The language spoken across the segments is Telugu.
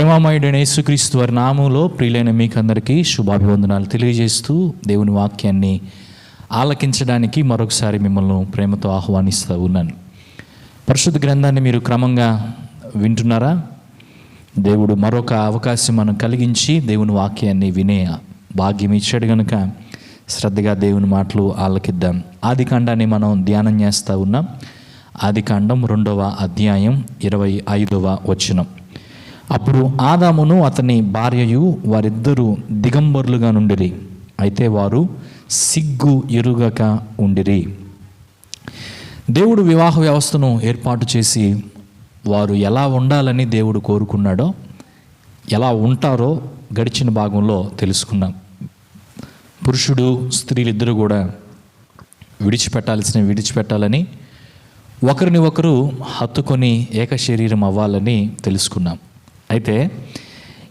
ప్రేమమయుడైన యేసుక్రీస్తు వారి నామంలో ప్రియులైన మీకు అందరికీ శుభాభివందనాలు తెలియజేస్తూ దేవుని వాక్యాన్ని ఆలకించడానికి మరొకసారి మిమ్మల్ని ప్రేమతో ఆహ్వానిస్తూ ఉన్నాను. పరిశుద్ధ గ్రంథాన్ని మీరు క్రమంగా వింటున్నారా? దేవుడు మరొక అవకాశం మనం కలిగించి దేవుని వాక్యాన్ని వినే భాగ్యం ఇచ్చాడు కనుక శ్రద్ధగా దేవుని మాటలు ఆలకిద్దాం. ఆది కాండాన్ని మనం ధ్యానం చేస్తూ ఉన్నాం. ఆది కాండం రెండవ అధ్యాయం ఇరవై ఐదవ వచనం. అప్పుడు ఆదామును అతని భార్యయు వారిద్దరూ దిగంబరులుగా నుండిరి. అయితే వారు సిగ్గు ఎరుగక ఉండిరి. దేవుడు వివాహ వ్యవస్థను ఏర్పాటు చేసి వారు ఎలా ఉండాలని దేవుడు కోరుకున్నాడో ఎలా ఉంటారో గడిచిన భాగంలో తెలుసుకున్నాం. పురుషుడు స్త్రీలిద్దరూ కూడా విడిచిపెట్టాల్సిన విడిచిపెట్టాలని ఒకరిని ఒకరు హత్తుకొని ఏక శరీరం అవ్వాలని తెలుసుకున్నాం. అయితే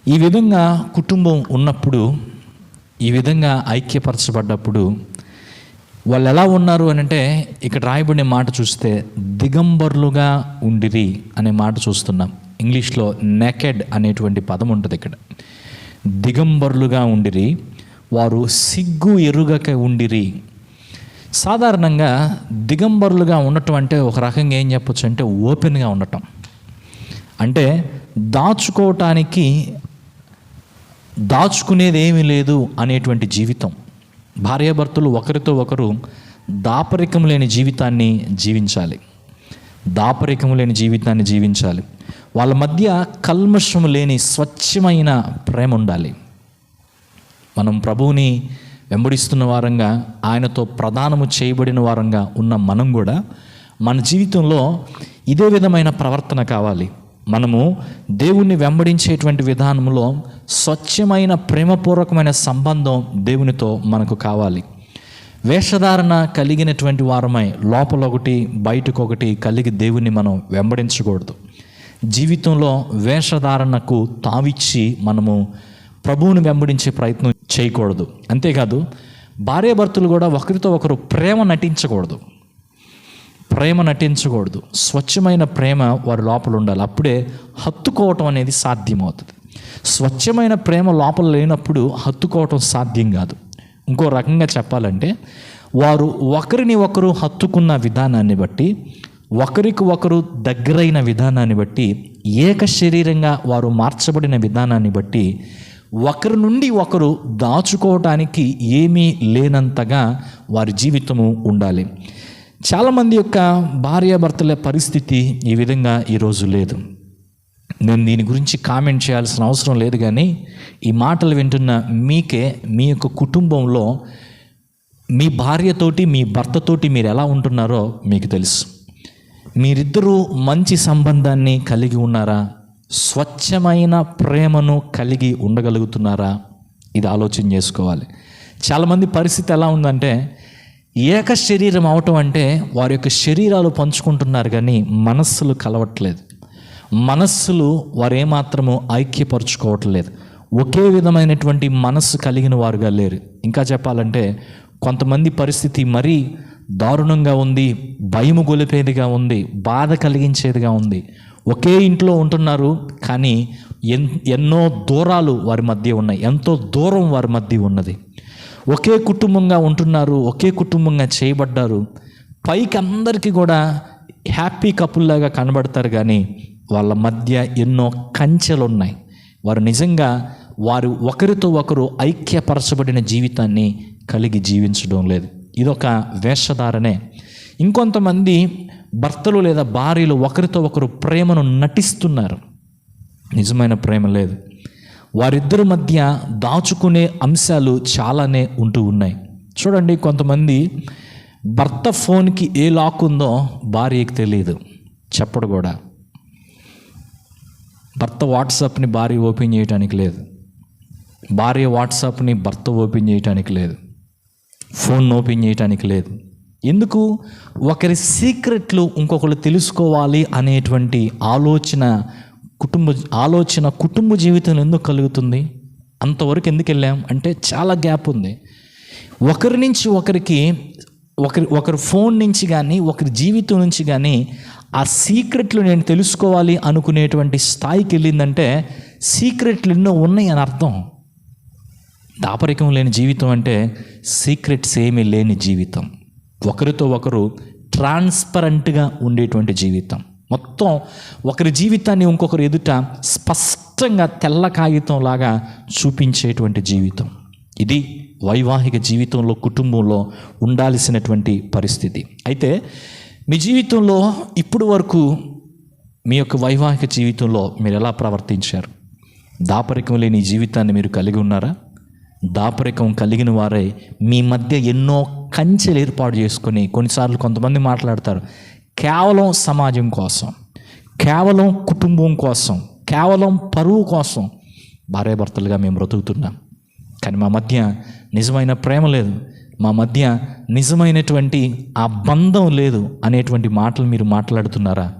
ఈ విధంగా కుటుంబం ఉన్నప్పుడు ఈ విధంగా ఐక్యపరచబడ్డప్పుడు వాళ్ళు ఎలా ఉన్నారు అని అంటే ఇక్కడ రాయబడిన మాట చూస్తే దిగంబర్లుగా ఉండిరి అనే మాట చూస్తున్నాం. ఇంగ్లీష్లో నెకెడ్ అనేటువంటి పదం ఉంటుంది ఇక్కడ. దిగంబర్లుగా ఉండిరి వారు సిగ్గు ఎరుగక ఉండిరి. సాధారణంగా దిగంబరులుగా ఉండటం అంటే ఒక రకంగా ఏం చెప్పొచ్చు అంటే ఓపెన్గా ఉండటం. అంటే దాచుకోవటానికి దాచుకునేది ఏమీ లేదు అనేటువంటి జీవితం. భార్యాభర్తలు ఒకరితో ఒకరు దాపరికం లేని జీవితాన్ని జీవించాలి. దాపరికం లేని జీవితాన్ని జీవించాలి. వాళ్ళ మధ్య కల్మషం లేని స్వచ్ఛమైన ప్రేమ ఉండాలి. మనం ప్రభువుని వెంబడిస్తున్న వారంగా ఆయనతో ప్రధానము చేయబడిన వారంగా ఉన్న మనం కూడా మన జీవితంలో ఇదే విధమైన ప్రవర్తన కావాలి. మనము దేవుణ్ణి వెంబడించేటువంటి విధానంలో స్వచ్ఛమైన ప్రేమపూర్వకమైన సంబంధం దేవునితో మనకు కావాలి. వేషధారణ కలిగినటువంటి వారమై లోపల ఒకటి బయటకు ఒకటి కలిగి దేవుణ్ణి మనం వెంబడించకూడదు. జీవితంలో వేషధారణకు తావిచ్చి మనము ప్రభువుని వెంబడించే ప్రయత్నం చేయకూడదు. అంతేకాదు భార్యాభర్తలు కూడా ఒకరితో ఒకరు ప్రేమ నటించకూడదు. ప్రేమ నటించకూడదు. స్వచ్ఛమైన ప్రేమ వారి లోపల ఉండాలి. అప్పుడే హత్తుకోవటం అనేది సాధ్యమవుతుంది. స్వచ్ఛమైన ప్రేమ లోపల లేనప్పుడు హత్తుకోవటం సాధ్యం కాదు. ఇంకో రకంగా చెప్పాలంటే వారు ఒకరిని ఒకరు హత్తుకున్న విధానాన్ని బట్టి ఒకరికి ఒకరు దగ్గరైన విధానాన్ని బట్టి ఏక శరీరంగా వారు మార్చబడిన విధానాన్ని బట్టి ఒకరి నుండి ఒకరు దాచుకోవటానికి ఏమీ లేనంతగా వారి జీవితము ఉండాలి. చాలామంది యొక్క భార్యాభర్తల పరిస్థితి ఈ విధంగా ఈరోజు లేదు. నేను దీని గురించి కామెంట్ చేయాల్సిన అవసరం లేదు కానీ ఈ మాటలు వింటున్న మీకే మీ యొక్క కుటుంబంలో మీ భార్యతోటి మీ భర్తతోటి మీరు ఎలా ఉంటున్నారో మీకు తెలుసు. మీరిద్దరూ మంచి సంబంధాన్ని కలిగి ఉన్నారా? స్వచ్ఛమైన ప్రేమను కలిగి ఉండగలుగుతున్నారా? ఇది ఆలోచన చేసుకోవాలి. చాలామంది పరిస్థితి ఎలా ఉందంటే ఏక శరీరం అవటం అంటే వారి యొక్క శరీరాలు పంచుకుంటున్నారు కానీ మనస్సులు కలవట్లేదు. మనస్సులు వారు ఏమాత్రము ఐక్యపరచుకోవట్లేదు. ఒకే విధమైనటువంటి మనస్సు కలిగిన వారుగా లేరు. ఇంకా చెప్పాలంటే కొంతమంది పరిస్థితి మరీ దారుణంగా ఉంది భయము గొలిపేదిగా ఉంది బాధ కలిగించేదిగా ఉంది. ఒకే ఇంట్లో ఉంటున్నారు కానీ ఎన్ ఎన్నో దూరాలు వారి మధ్య ఉన్నాయి. ఎంతో దూరం వారి మధ్య ఉన్నది. ఒకే కుటుంబంగా ఉంటున్నారు ఒకే కుటుంబంగా చేయబడ్డారు. పైకి అందరికీ కూడా హ్యాపీ కపుల్లాగా కనబడతారు కానీ వాళ్ళ మధ్య ఎన్నో కంచెలు ఉన్నాయి వారు నిజంగా వారు ఒకరితో ఒకరు ఐక్యపరచబడిన జీవితాన్ని కలిగి జీవించడం లేదు. ఇదొక వేషధారణే. ఇంకొంతమంది భర్తలు లేదా భార్యలు ఒకరితో ఒకరు ప్రేమను నటిస్తున్నారు. నిజమైన ప్రేమ లేదు. వారిద్దరి మధ్య దాచుకునే అంశాలు చాలానే ఉంటూ ఉన్నాయి. చూడండి కొంతమంది భర్త ఫోన్కి ఏ లాక్ ఉందో భార్యకి తెలియదు చెప్పడు కూడా. భర్త వాట్సాప్ని భార్య ఓపెన్ చేయడానికి లేదు. భార్య వాట్సాప్ని భర్త ఓపెన్ చేయడానికి లేదు. ఫోన్ ఓపెన్ చేయడానికి లేదు. ఎందుకు? ఒకరి సీక్రెట్లు ఇంకొకరు తెలుసుకోవాలి అనేటువంటి ఆలోచన కుటుంబ ఆలోచన కుటుంబ జీవితంలో ఎందుకు కలుగుతుంది? అంతవరకు ఎందుకు వెళ్ళాం? అంటే చాలా గ్యాప్ ఉంది. ఒకరి నుంచి ఒకరికి ఒకరి ఒకరి ఫోన్ నుంచి కానీ ఒకరి జీవితం నుంచి కానీ ఆ సీక్రెట్లు నేను తెలుసుకోవాలి అనుకునేటువంటి స్థాయికి వెళ్ళిందంటే సీక్రెట్లు ఎన్నో ఉన్నాయి అని అర్థం. దాపరికం లేని జీవితం అంటే సీక్రెట్స్ ఏమీ లేని జీవితం. ఒకరితో ఒకరు ట్రాన్స్పరెంట్గా ఉండేటువంటి జీవితం. మొత్తం ఒకరి జీవితాన్ని ఇంకొకరు ఎదుట స్పష్టంగా తెల్ల కాగితం లాగా చూపించేటువంటి జీవితం. ఇది వైవాహిక జీవితంలో కుటుంబంలో ఉండాల్సినటువంటి పరిస్థితి. అయితే మీ జీవితంలో ఇప్పుడు వరకు మీ యొక్క వైవాహిక జీవితంలో మీరు ఎలా ప్రవర్తించారు? దాపరికం లేని జీవితాన్ని మీరు కలిగి ఉన్నారా? దాపరికం కలిగిన వారే మీ మధ్య ఎన్నో కంచెలు ఏర్పాటు చేసుకొని కొన్నిసార్లు కొంతమంది మాట్లాడతారు కేవలం సమాజం కోసం కేవలం కుటుంబం కోసం కేవలం పరువు కోసం భార్యాభర్తలుగా మేము బ్రతుకుతున్నాం. కానీ మా మధ్య నిజమైన ప్రేమ లేదు. మా మధ్య నిజమైనటువంటి ఆ బంధం లేదు అనేటువంటి మాటలు మీరు మాట్లాడుతున్నారా?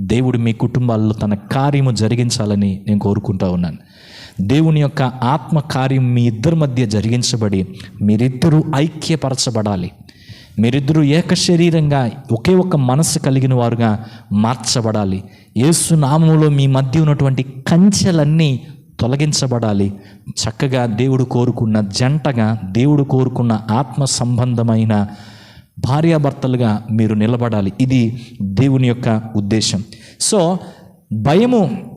దేవుడు మీ కుటుంబాల్లో తన కార్యము జరిగించాలని నేను కోరుకుంటా ఉన్నాను. దేవుని యొక్క ఆత్మ కార్యం మీ ఇద్దరి మధ్య జరిగించబడి మీరిద్దరూ ఐక్యపరచబడాలి. మీరిద్దరూ ఏక శరీరంగా ఒకే ఒక మనస్సు కలిగిన వారుగా మార్చబడాలి. యేసు నామంలో మీ మధ్య ఉన్నటువంటి కంచెలన్నీ తొలగించబడాలి. చక్కగా దేవుడు కోరుకున్న జంటగా దేవుడు కోరుకున్న ఆత్మ సంబంధమైన భార్యాభర్తలుగా మీరు నిలబడాలి. ఇది దేవుని యొక్క ఉద్దేశం. సో భయము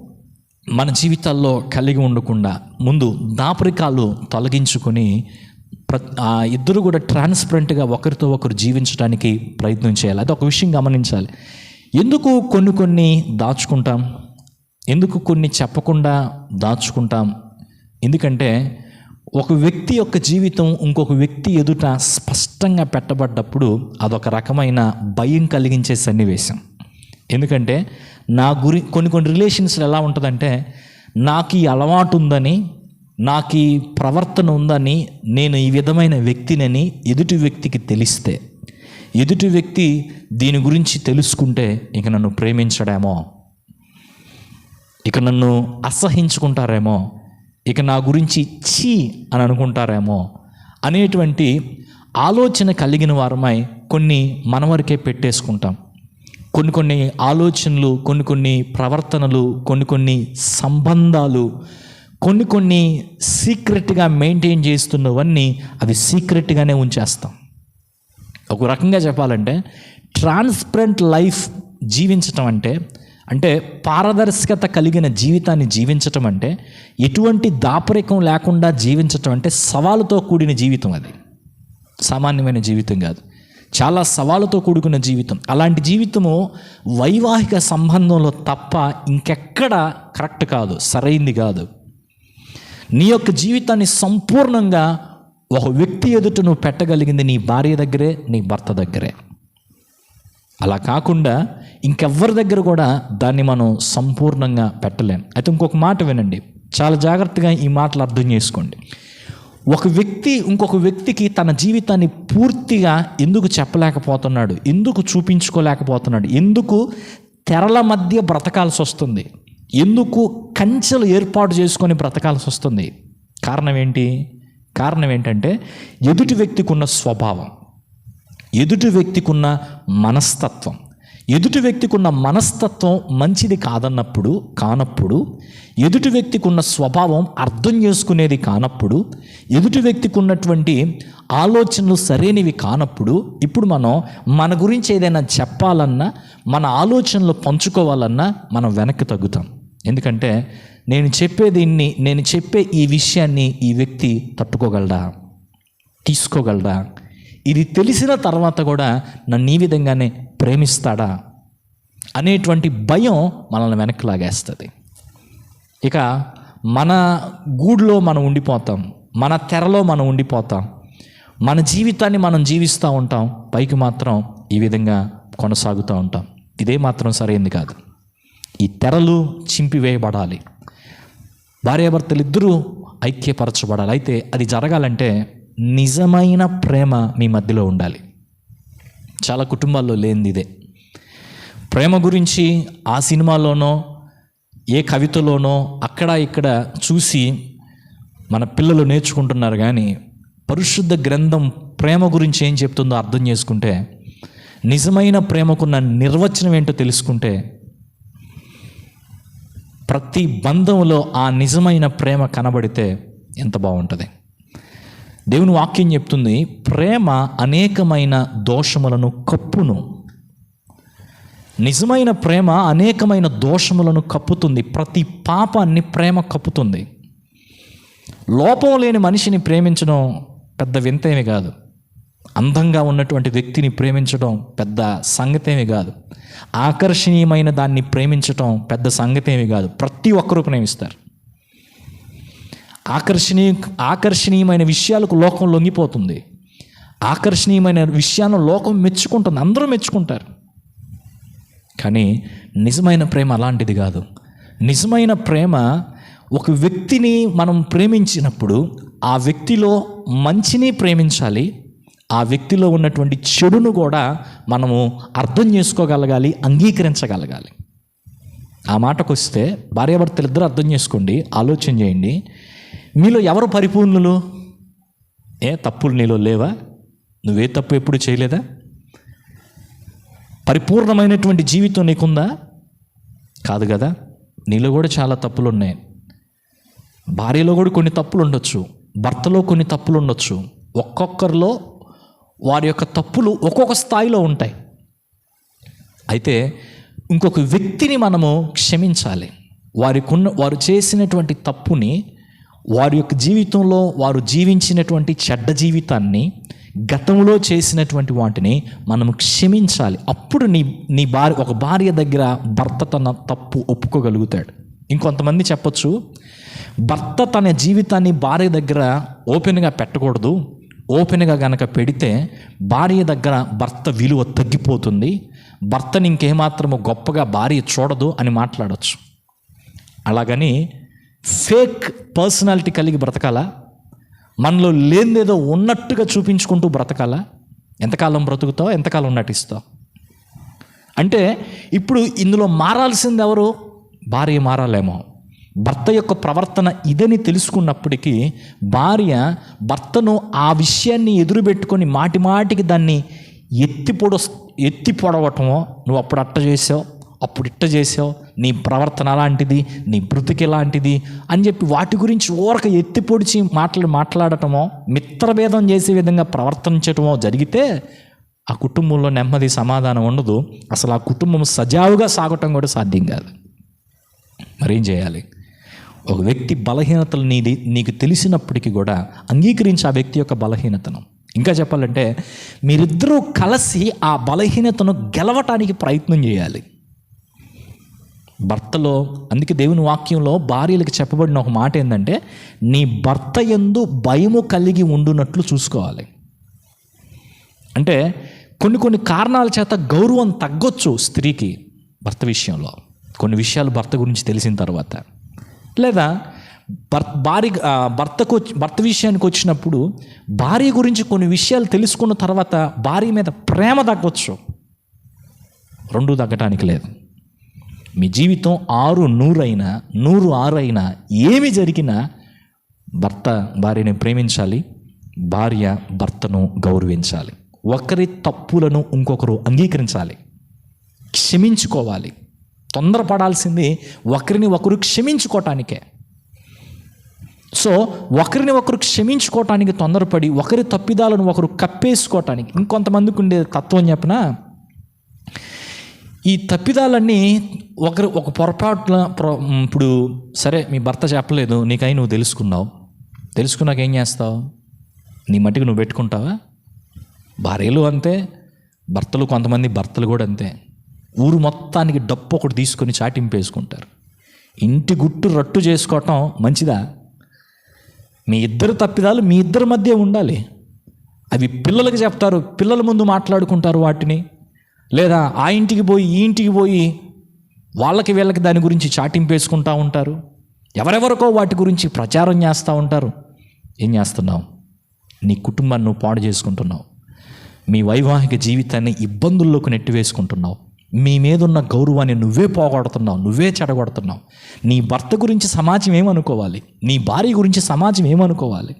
మన జీవితాల్లో కలిగి ఉండకుండా ముందు దాపరికాలు తొలగించుకొని ఆ ఇద్దరు కూడా ట్రాన్స్పరెంట్గా ఒకరితో ఒకరు జీవించడానికి ప్రయత్నం చేయాలి. అది ఒక విషయం గమనించాలి. ఎందుకు కొన్ని కొన్ని దాచుకుంటాం? ఎందుకు కొన్ని చెప్పకుండా దాచుకుంటాం? ఎందుకంటే ఒక వ్యక్తి యొక్క జీవితం ఇంకొక వ్యక్తి ఎదుట స్పష్టంగా పెట్టబడ్డప్పుడు అదొక రకమైన భయం కలిగించే సన్నివేశం. ఎందుకంటే నా గురి కొన్ని కొన్ని రిలేషన్స్లో ఎలా ఉంటుందంటే నాకు ఈ అలవాటు ఉందని నాకు ఈ ప్రవర్తన ఉందని నేను ఈ విధమైన వ్యక్తినని ఎదుటి వ్యక్తికి తెలిస్తే ఎదుటి వ్యక్తి దీని గురించి తెలుసుకుంటే ఇక నన్ను ప్రేమించడేమో ఇక నన్ను అసహించుకుంటారేమో ఇక నా గురించి చీ అని అనుకుంటారేమో అనేటువంటి ఆలోచన కలిగిన వారమై కొన్ని మన వరకే పెట్టేసుకుంటాం. కొన్ని కొన్ని ఆలోచనలు కొన్ని కొన్ని ప్రవర్తనలు కొన్ని కొన్ని సంబంధాలు కొన్ని కొన్ని సీక్రెట్గా మెయింటైన్ చేస్తున్నవన్నీ అవి సీక్రెట్గానే ఉంచేస్తాం. ఒక రకంగా చెప్పాలంటే ట్రాన్స్పరెంట్ లైఫ్ జీవించటం అంటే అంటే పారదర్శకత కలిగిన జీవితాన్ని జీవించటం అంటే ఎటువంటి దాపరికం లేకుండా జీవించటం అంటే సవాలుతో కూడిన జీవితం అది. సామాన్యమైన జీవితం కాదు. చాలా సవాలుతో కూడుకున్న జీవితం. అలాంటి జీవితము వైవాహిక సంబంధంలో తప్ప ఇంకెక్కడ కరెక్ట్ కాదు సరైంది కాదు. నీ యొక్క జీవితాన్ని సంపూర్ణంగా ఒక వ్యక్తి ఎదుట నువ్వు పెట్టగలిగింది నీ భార్య దగ్గరే నీ భర్త దగ్గరే. అలా కాకుండా ఇంకెవ్వరి దగ్గర కూడా దాన్ని మనం సంపూర్ణంగా పెట్టలేం. అయితే ఇంకొక మాట వినండి. చాలా జాగ్రత్తగా ఈ మాటలు అర్థం చేసుకోండి. ఒక వ్యక్తి ఇంకొక వ్యక్తికి తన జీవితాన్ని పూర్తిగా ఎందుకు చెప్పలేకపోతున్నాడు ఎందుకు చూపించుకోలేకపోతున్నాడు ఎందుకు తెరల మధ్య బ్రతకాల్సి వస్తుంది ఎందుకు కంచెలు ఏర్పాటు చేసుకొని బ్రతకాల్సి వస్తుంది. కారణం ఏంటి? కారణం ఏంటంటే ఎదుటి వ్యక్తికి ఉన్న స్వభావం ఎదుటి వ్యక్తికి ఉన్న మనస్తత్వం ఎదుటి వ్యక్తికి ఉన్న మనస్తత్వం మంచిది కాదన్నప్పుడు కానప్పుడు ఎదుటి వ్యక్తికి ఉన్న స్వభావం అర్థం చేసుకునేది కానప్పుడు ఎదుటి వ్యక్తికి ఉన్నటువంటి ఆలోచనలు సరైనవి కానప్పుడు ఇప్పుడు మనం మన గురించి ఏదైనా చెప్పాలన్నా మన ఆలోచనలు పంచుకోవాలన్నా మనం వెనక్కి తగ్గుతాం. ఎందుకంటే నేను చెప్పేదీన్ని నేను చెప్పే ఈ విషయాన్ని ఈ వ్యక్తి తట్టుకోగలడా? తీసుకోగలడా? ఇది తెలిసిన తర్వాత కూడా నన్ను ఈ విధంగానే ప్రేమిస్తాడా? అనేటువంటి భయం మనల్ని వెనక్కి లాగేస్తుంది. ఇక మన గూడులో మనం ఉండిపోతాం మన తెరలో మనం ఉండిపోతాం మన జీవితాన్ని మనం జీవిస్తూ ఉంటాం పైకి మాత్రం ఈ విధంగా కొనసాగుతూ ఉంటాం. ఇదే మాత్రం సరైంది కాదు. ఈ తెరలు చింపివేయబడాలి. భార్యాభర్తలు ఇద్దరూ ఐక్యపరచబడాలి. అయితే అది జరగాలంటే నిజమైన ప్రేమ మీ మధ్యలో ఉండాలి. చాలా కుటుంబాల్లో లేనిది ఇదే. ప్రేమ గురించి ఆ సినిమాలోనో ఏ కవితలోనో అక్కడ ఇక్కడ చూసి మన పిల్లలు నేర్చుకుంటున్నారు కానీ పరిశుద్ధ గ్రంథం ప్రేమ గురించి ఏం చెప్తుందో అర్థం చేసుకుంటే నిజమైన ప్రేమకున్న నిర్వచనం ఏంటో తెలుసుకుంటే ప్రతి బంధంలో ఆ నిజమైన ప్రేమ కనబడితే ఎంత బాగుంటుంది. దేవుని వాక్యం చెప్తుంది ప్రేమ అనేకమైన దోషములను కప్పును. నిజమైన ప్రేమ అనేకమైన దోషములను కప్పుతుంది ప్రతి పాపాన్ని ప్రేమ కప్పుతుంది. లోపం లేని మనిషిని ప్రేమించడం పెద్ద వింతేమి కాదు. అందంగా ఉన్నటువంటి వ్యక్తిని ప్రేమించడం పెద్ద సంగతేమి కాదు. ఆకర్షణీయమైన దాన్ని ప్రేమించటం పెద్ద సంగతేమి కాదు. ప్రతి ఒక్కరూ ప్రేమిస్తారు. ఆకర్షణీయ ఆకర్షణీయమైన విషయాలకు లోకం లొంగిపోతుంది. ఆకర్షణీయమైన విషయాన్ని లోకం మెచ్చుకుంటుంది. అందరూ మెచ్చుకుంటారు. కానీ నిజమైన ప్రేమ అలాంటిది కాదు. నిజమైన ప్రేమ ఒక వ్యక్తిని మనం ప్రేమించినప్పుడు ఆ వ్యక్తిలో మంచిని ప్రేమించాలి ఆ వ్యక్తిలో ఉన్నటువంటి చెడును కూడా మనము అర్థం చేసుకోగలగాలి అంగీకరించగలగాలి. ఆ మాటకు వస్తే భార్యాభర్తలు ఇద్దరు అర్థం చేసుకోండి ఆలోచన చేయండి. మీలో ఎవరు పరిపూర్ణులు? ఏ తప్పులు నీలో లేవా? నువ్వే తప్పు ఎప్పుడు చేయలేదా? పరిపూర్ణమైనటువంటి జీవితం నీకుందా? కాదు కదా నీలో కూడా చాలా తప్పులు ఉన్నాయి భార్యలో కూడా కొన్ని తప్పులు ఉండొచ్చు భర్తలో కొన్ని తప్పులు ఉండొచ్చు ఒక్కొక్కరిలో వారి యొక్క తప్పులు ఒక్కొక్క స్థాయిలో ఉంటాయి. అయితే ఇంకొక వ్యక్తిని మనము క్షమించాలి. వారికి ఉన్న వారు చేసినటువంటి తప్పుని వారి యొక్క జీవితంలో వారు జీవించినటువంటి చెడ్డ జీవితాన్ని గతంలో చేసినటువంటి వాటిని మనము క్షమించాలి. అప్పుడు నీ నీ భార్య ఒక భార్య దగ్గర భర్త తన తప్పు ఒప్పుకోగలుగుతాడు. ఇంకొంతమంది చెప్పొచ్చు భర్త తన జీవితాన్ని భార్య దగ్గర ఓపెన్గా పెట్టకూడదు. ఓపెన్గా గనక పెడితే భార్య దగ్గర భర్త విలువ తగ్గిపోతుంది. భర్తని ఇంకేమాత్రము గొప్పగా భార్య చూడదు అని మాట్లాడచ్చు. అలాగని ఫేక్ పర్సనాలిటీ కలిగి బ్రతకాలా? మనలో లేనిదేదో ఉన్నట్టుగా చూపించుకుంటూ బ్రతకాలా? ఎంతకాలం బ్రతుకుతావు? ఎంతకాలం నటిస్తావు? అంటే ఇప్పుడు ఇందులో మారాల్సింది ఎవరు భార్య మారాలేమో. భర్త యొక్క ప్రవర్తన ఇదని తెలుసుకున్నప్పటికీ భార్య భర్తను ఆ విషయాన్ని ఎదురుపెట్టుకొని మాటి మాటికి దాన్ని ఎత్తి పొడ ఎత్తి పొడవటమో నువ్వు అప్పుడు అట్ట చేసావు అప్పుడు ఇట్ట చేసావు నీ ప్రవర్తన అలాంటిది నీ బ్రతికి ఎలాంటిది అని చెప్పి వాటి గురించి ఓరక ఎత్తి పొడిచి మాట్లాడి మాట్లాడటమో మిత్రభేదం చేసే విధంగా ప్రవర్తించటమో జరిగితే ఆ కుటుంబంలో నెమ్మది సమాధానం ఉండదు. అసలు ఆ కుటుంబం సజావుగా సాగటం కూడా సాధ్యం కాదు. మరేం చేయాలి? ఒక వ్యక్తి బలహీనతలు నీది నీకు తెలిసినప్పటికీ కూడా అంగీకరించి ఆ వ్యక్తి యొక్క బలహీనతను. ఇంకా చెప్పాలంటే మీరిద్దరూ కలిసి ఆ బలహీనతను గెలవటానికి ప్రయత్నం చేయాలి. భర్తలో అందుకే దేవుని వాక్యంలో భార్యలకు చెప్పబడిన ఒక మాట ఏంటంటే నీ భర్త ఎందు భయము కలిగి ఉండునట్లు చూసుకోవాలి. అంటే కొన్ని కొన్ని కారణాల చేత గౌరవం తగ్గొచ్చు స్త్రీకి భర్త విషయంలో. కొన్ని విషయాలు భర్త గురించి తెలిసిన తర్వాత. లేదా భర్త భార్య భర్తకు వచ్చి- భర్త విషయానికి వచ్చినప్పుడు భార్య గురించి కొన్ని విషయాలు తెలుసుకున్న తర్వాత భార్య మీద ప్రేమ తగ్గవచ్చు రెండు తగ్గటానికి లేదు. మీ జీవితం ఆరు నూరైనా నూరు ఆరు అయినా ఏమి జరిగినా భర్త భార్యని ప్రేమించాలి భార్య భర్తను గౌరవించాలి. ఒకరి తప్పులను ఇంకొకరు అంగీకరించాలి. క్షమించుకోవాలి. తొందరపడాల్సింది ఒకరిని ఒకరు క్షమించుకోవటానికే సో ఒకరిని ఒకరు క్షమించుకోవటానికి తొందరపడి ఒకరి తప్పిదాలను ఒకరు కప్పేసుకోవటానికి ఇంకొంతమందికి ఉండే తత్వం చెప్పిన? ఈ తప్పిదాలన్నీ ఒకరు ఒక పొరపాటున పొర- ఇప్పుడు సరే మీ భర్త చెప్పలేదు నీకై నువ్వు తెలుసుకున్నావు. తెలుసుకున్నాక ఏం చేస్తావు? నీ మట్టికి నువ్వు పెట్టుకుంటావా? భార్యలు అంతే భర్తలు కొంతమంది భర్తలు కూడా అంతే. ఊరు మొత్తానికి డప్పు ఒకటి తీసుకొని చాటింపేసుకుంటారు ఇంటి గుట్టు రట్టు చేసుకోవటం మంచిదా? మీ ఇద్దరు తప్పిదాలు మీ ఇద్దరి మధ్య ఉండాలి. అవి పిల్లలకి చెప్తారు పిల్లల ముందు మాట్లాడుకుంటారు వాటిని. లేదా ఆ ఇంటికి పోయి ఈ ఇంటికి పోయి వాళ్ళకి వీళ్ళకి దాని గురించి చాటింపేసుకుంటూ ఉంటారు. ఎవరెవరికో వాటి గురించి ప్రచారం చేస్తూ ఉంటారు. ఏం చేస్తున్నావు? నీ కుటుంబాన్ని నువ్వు పాడు చేసుకుంటున్నావు. మీ వైవాహిక జీవితాన్ని ఇబ్బందుల్లోకి నెట్టివేసుకుంటున్నావు. మీ మీద ఉన్న గౌరవాన్ని నువ్వే పోగొడుతున్నావు నువ్వే చెడగొడుతున్నావు. నీ భర్త గురించి సమాజం ఏమనుకోవాలి? నీ భార్య గురించి సమాజం ఏమనుకోవాలి?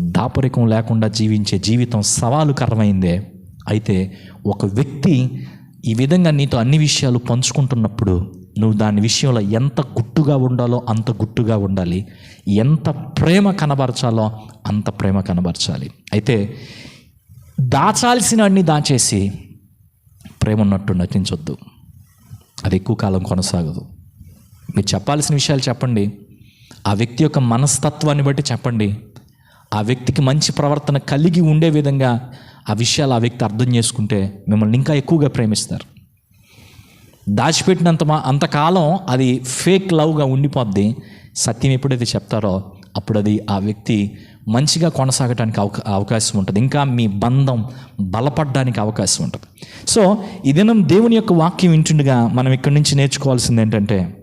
దాపరికం లేకుండా జీవించే జీవితం సవాలుకరమైందే. అయితే ఒక వ్యక్తి ఈ విధంగా నీతో అన్ని విషయాలు పంచుకుంటున్నప్పుడు నువ్వు దాని విషయంలో ఎంత గుట్టుగా ఉండాలో అంత గుట్టుగా ఉండాలి. ఎంత ప్రేమ కనబరచాలో అంత ప్రేమ కనబరచాలి. అయితే దాచాల్సిన అన్ని దాచేసి ప్రేమ ఉన్నట్టు నటించొద్దు. అది ఎక్కువ కాలం కొనసాగదు. మీరు చెప్పాల్సిన విషయాలు చెప్పండి. ఆ వ్యక్తి యొక్క మనస్తత్వాన్ని బట్టి చెప్పండి. ఆ వ్యక్తికి మంచి ప్రవర్తన కలిగి ఉండే విధంగా ఆ విషయాలు ఆ వ్యక్తి అర్థం చేసుకుంటే మిమ్మల్ని ఇంకా ఎక్కువగా ప్రేమిస్తారు. దాచిపెట్టినంత మా అంతకాలం అది ఫేక్ లవ్గా ఉండిపోద్ది. సత్యం ఎప్పుడైతే చెప్తారో అప్పుడు అది ఆ వ్యక్తి మంచిగా కొనసాగడానికి అవకా అవకాశం ఉంటుంది. ఇంకా మీ బంధం బలపడడానికి అవకాశం ఉంటుంది. సో ఈ దినం దేవుని యొక్క వాక్యం వింటుండగా మనం ఇక్కడి నుంచి నేర్చుకోవాల్సింది ఏంటంటే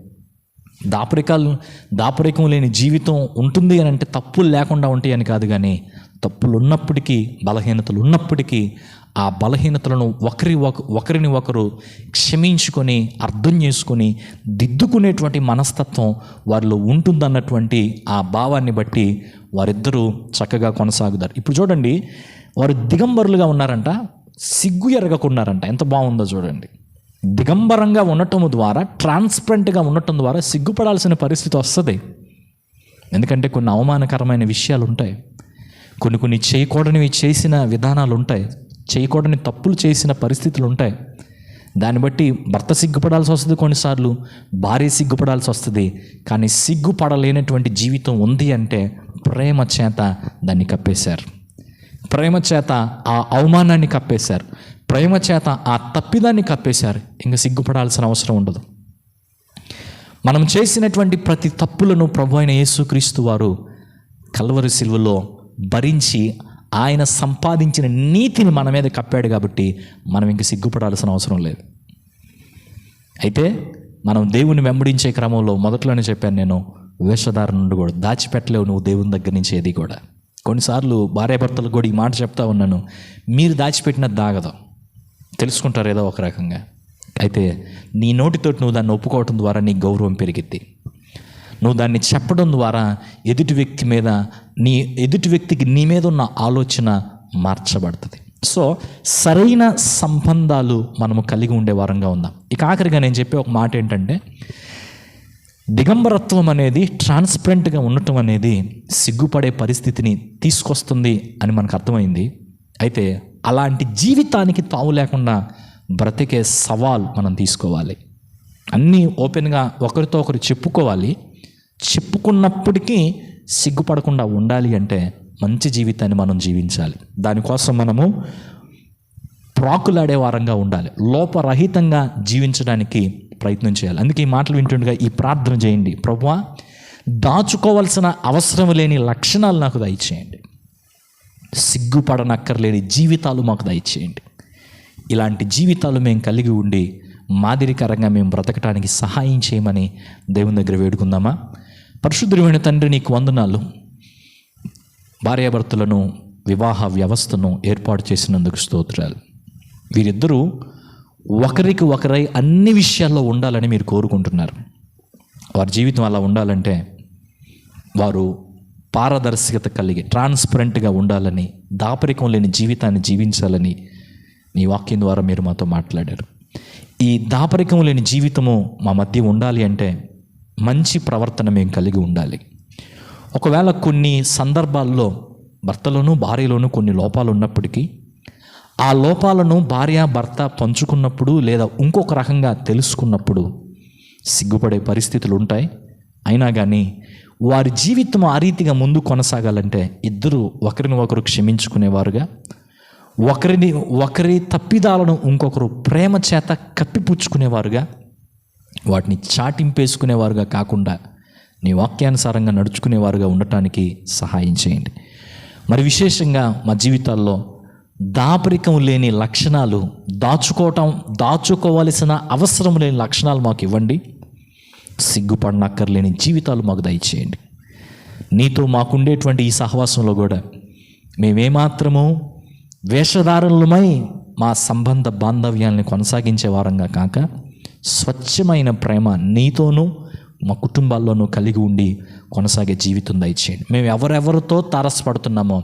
దాపరికాలు దాపరికం లేని జీవితం ఉంటుంది అని అంటే తప్పులు లేకుండా ఉంటాయని కాదు కానీ తప్పులు ఉన్నప్పటికీ బలహీనతలు ఉన్నప్పటికీ ఆ బలహీనతలను ఒకరి ఒక ఒకరిని ఒకరు క్షమించుకొని అర్థం చేసుకొని దిద్దుకునేటువంటి మనస్తత్వం వారిలో ఉంటుందన్నటువంటి ఆ భావాన్ని బట్టి వారిద్దరూ చక్కగా కొనసాగుతారు. ఇప్పుడు చూడండి వారు దిగంబరులుగా ఉన్నారంట సిగ్గు ఎరగకున్నారంట. ఎంత బాగుందో చూడండి. దిగంబరంగా ఉండటం ద్వారా ట్రాన్స్పరెంట్గా ఉండటం ద్వారా సిగ్గుపడాల్సిన పరిస్థితి వస్తుంది. ఎందుకంటే కొన్ని అవమానకరమైన విషయాలు ఉంటాయి కొన్ని కొన్ని చేయకూడనివి చేసిన విధానాలు ఉంటాయి చేయకూడని తప్పులు చేసిన పరిస్థితులు ఉంటాయి. దాన్ని బట్టి భర్త సిగ్గుపడాల్సి వస్తుంది కొన్నిసార్లు భార్య సిగ్గుపడాల్సి వస్తుంది. కానీ సిగ్గుపడలేనటువంటి జీవితం ఉంది అంటే ప్రేమ చేత దాన్ని కప్పేశారు. ప్రేమ చేత ఆ అవమానాన్ని కప్పేశారు. ప్రేమ చేత ఆ తప్పిదాన్ని కప్పేశారు. ఇంకా సిగ్గుపడాల్సిన అవసరం ఉండదు. మనం చేసినటువంటి ప్రతి తప్పులను ప్రభు అయిన యేసుక్రీస్తు వారు కల్వరి సిలువలో భరించి ఆయన సంపాదించిన నీతిని మన మీద కప్పాడు కాబట్టి మనం ఇంక సిగ్గుపడాల్సిన అవసరం లేదు. అయితే మనం దేవుని వెంబడించే క్రమంలో మొదట్లోనే చెప్పాను నేను వేషధార నుండి కూడా దాచిపెట్టలేవు నువ్వు దేవుని దగ్గర నుంచి ఏది కూడా. కొన్నిసార్లు భార్యాభర్తలకు కూడా ఈ మాట చెప్తా ఉన్నాను మీరు దాచిపెట్టినది దాగదు. తెలుసుకుంటారు ఏదో ఒక రకంగా. అయితే నీ నోటితోటి నువ్వు దాన్ని ఒప్పుకోవటం ద్వారా నీ గౌరవం పెరిగిద్ది. నువ్వు దాన్ని చెప్పడం ద్వారా ఎదుటి వ్యక్తి మీద నీ ఎదుటి వ్యక్తికి నీ మీద ఉన్న ఆలోచన మార్చబడుతుంది. సో సరైన సంబంధాలు మనము కలిగి ఉండే వారంగా ఉందాం. ఇక ఆఖరిగా నేను చెప్పే ఒక మాట ఏంటంటే దిగంబరత్వం అనేది ట్రాన్స్పరెంట్గా ఉండటం అనేది సిగ్గుపడే పరిస్థితిని తీసుకొస్తుంది అని మనకు అర్థమైంది. అయితే అలాంటి జీవితానికి తావు లేకుండా బ్రతికే సవాల్ మనం తీసుకోవాలి. అన్నీ ఓపెన్గా ఒకరితో ఒకరు చెప్పుకోవాలి. చెప్పుకున్నప్పటికీ సిగ్గుపడకుండా ఉండాలి అంటే మంచి జీవితాన్ని మనం జీవించాలి. దానికోసం మనము ప్రాకులాడే వారంగా ఉండాలి. లోపరహితంగా జీవించడానికి ప్రయత్నం చేయాలి. అందుకే ఈ మాటలు వింటుండగా ఈ ప్రార్థన చేయండి. ప్రభువా దాచుకోవాల్సిన అవసరం లేని లక్షణాలు నాకు దయచేయండి. సిగ్గుపడనక్కర్లేని జీవితాలు మాకు దయచేయండి. ఇలాంటి జీవితాలు మేము కలిగి ఉండి మాదిరికరంగా మేము బ్రతకడానికి సహాయం చేయమని దేవుని దగ్గర వేడుకుందామా? పరిశుద్ధమైన తండ్రి నీకు వందనాలు. భార్యాభర్తలను వివాహ వ్యవస్థను ఏర్పాటు చేసినందుకు స్తోత్రాలు. వీరిద్దరూ ఒకరికి ఒకరై అన్ని విషయాల్లో ఉండాలని మీరు కోరుకుంటున్నారు. వారి జీవితం అలా ఉండాలంటే వారు పారదర్శకత కలిగి ట్రాన్స్పరెంట్గా ఉండాలని దాపరికం లేని జీవితాన్ని జీవించాలని మీ వాక్యం ద్వారా మీరు మాతో మాట్లాడారు. ఈ దాపరికం లేని జీవితము మా మధ్య ఉండాలి అంటే మంచి ప్రవర్తన మేము కలిగి ఉండాలి. ఒకవేళ కొన్ని సందర్భాల్లో భర్తలోను భార్యలోనూ కొన్ని లోపాలు ఉన్నప్పటికీ ఆ లోపాలను భార్య భర్త పంచుకున్నప్పుడు లేదా ఇంకొక రకంగా తెలుసుకున్నప్పుడు సిగ్గుపడే పరిస్థితులు ఉంటాయి. అయినా కానీ వారి జీవితం ఆ రీతిగా ముందు కొనసాగాలంటే ఇద్దరు ఒకరిని ఒకరు క్షమించుకునేవారుగా. ఒకరిని ఒకరి తప్పిదాలను ఇంకొకరు ప్రేమ చేత కప్పిపుచ్చుకునేవారుగా. వాటిని చాటింపేసుకునేవారుగా కాకుండా నీ వాక్యానుసారంగా నడుచుకునేవారుగా ఉండటానికి సహాయం చేయండి. మరి విశేషంగా మా జీవితాల్లో దాపరికం లేని లక్షణాలు దాచుకోవటం దాచుకోవలసిన అవసరం లేని లక్షణాలు మాకు ఇవ్వండి. సిగ్గుపడనక్కర్లేని జీవితాలు మాకు దయచేయండి. నీతో మాకుండేటువంటి ఈ సహవాసంలో కూడా మేమేమాత్రము వేషధారణలమై మా సంబంధ బాంధవ్యాలని కొనసాగించే వారంగా కాక స్వచ్ఛమైన ప్రేమ నీతోనూ మా కుటుంబాల్లోనూ కలిగి ఉండి కొనసాగే జీవితం దయచేయండి. మేము ఎవరెవరితో తారసపడుతున్నామో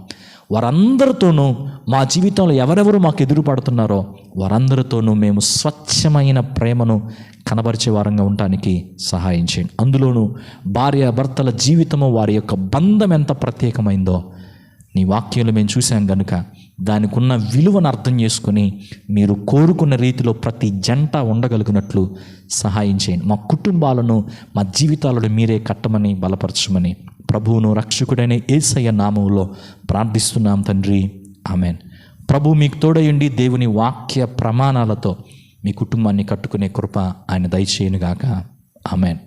వారందరితోనూ మా జీవితంలో ఎవరెవరు మాకు ఎదురు పడుతున్నారో వారందరితోనూ మేము స్వచ్ఛమైన ప్రేమను కనబరిచే వారంగా ఉండటానికి సహాయం చేయండి. అందులోనూ భార్య భర్తల జీవితము వారి యొక్క బంధం ఎంత ప్రత్యేకమైందో నీ వాక్యాలు మేము చూసాం కనుక దానికి ఉన్న విలువను అర్థం చేసుకొని మీరు కోరుకున్న రీతిలో ప్రతి జంట ఉండగలిగినట్లు సహాయం చేయండి. మా కుటుంబాలను మా జీవితాలను మీరే కట్టమని బలపరచమని ప్రభువును రక్షకుడైన ఏసయ్య నామంలో ప్రార్థిస్తున్నాం తండ్రి. ఆమెన్. ప్రభు మీకు తోడయండి దేవుని వాక్య ప్రమాణాలతో మీ కుటుంబాన్ని కట్టుకునే కృప ఆయన దయచేయనుగాక. ఆమెన్.